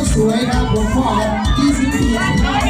Quando sou eu, eu vou fora Dizem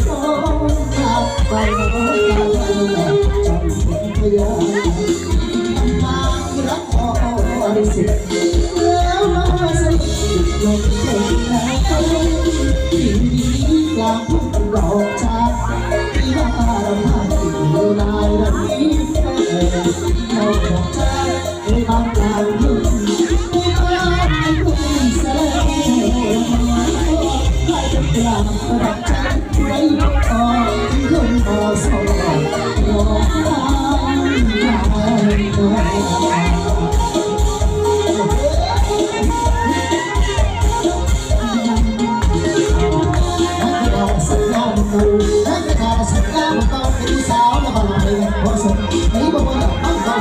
กลางทุ่งอกชาที่บ้านเราพานสู่นายรักนี้เราของชาในบ้านเราทุ่งผู้บ้นทุ่งแใครจะกลับรัก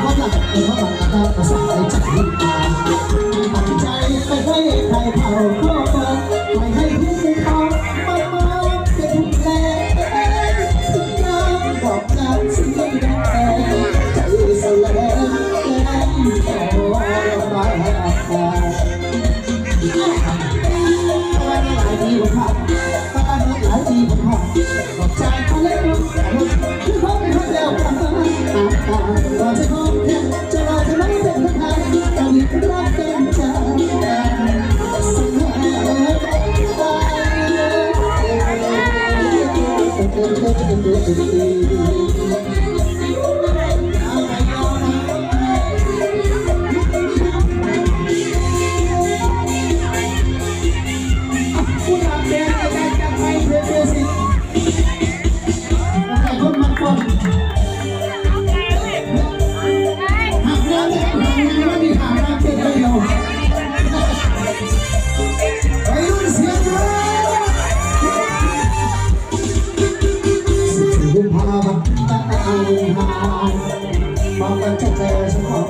เข้าใจเข้าใจนะครับภาษาใจ มองกันจะเจอเฉพาะ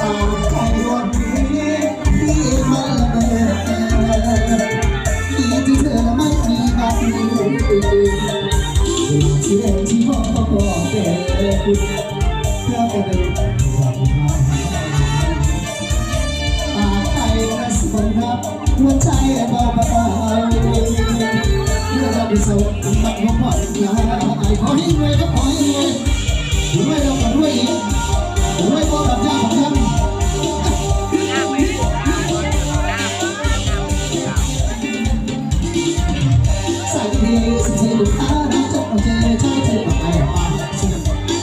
ตามใจวันนี้ที่มันละเมอที่ที่เธอไม่มีกันที่เล่ที่มองก็บอกแก่คุณเพื่อกันตามใจนะสุขรับหัวใจเบาๆเมื่อเราไปส่ ใส่ดีสิเธอดูารัจบโอเใช่เธอแบบไหนบบว่าเชื่อ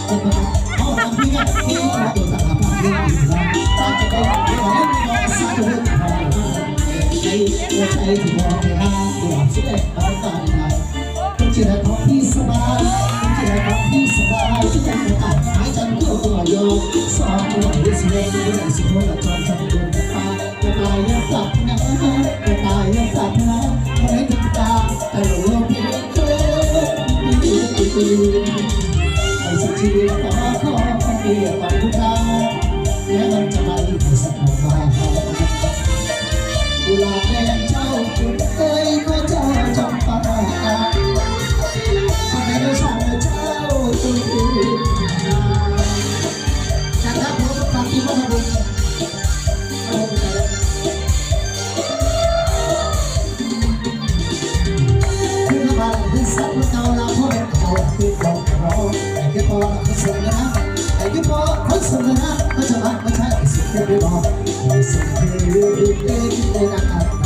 เจ็บเอาทำที่ง่าที่ประจาทำทำที่ง่ายนะตั้งใจก็ให้มีาสุขด้วยใจใจถึงมองเห็นหน้าหลับสุดเลย องตัวที่สิเล่นที่ได้สิโทษจอมจำเป็นตาจะตายยังกลับนะจะตายยังกลับนะไม่ถึงตาแต่หลงเพียงเธอไอ้สุดชีวิตขอขอคนเดียวต้องทุกทาและมันจะไม่มีสักหน่อยกุหลาบแดงเจ้าคุณเอ้ยก็เจ้าจำปาทำไม นนะ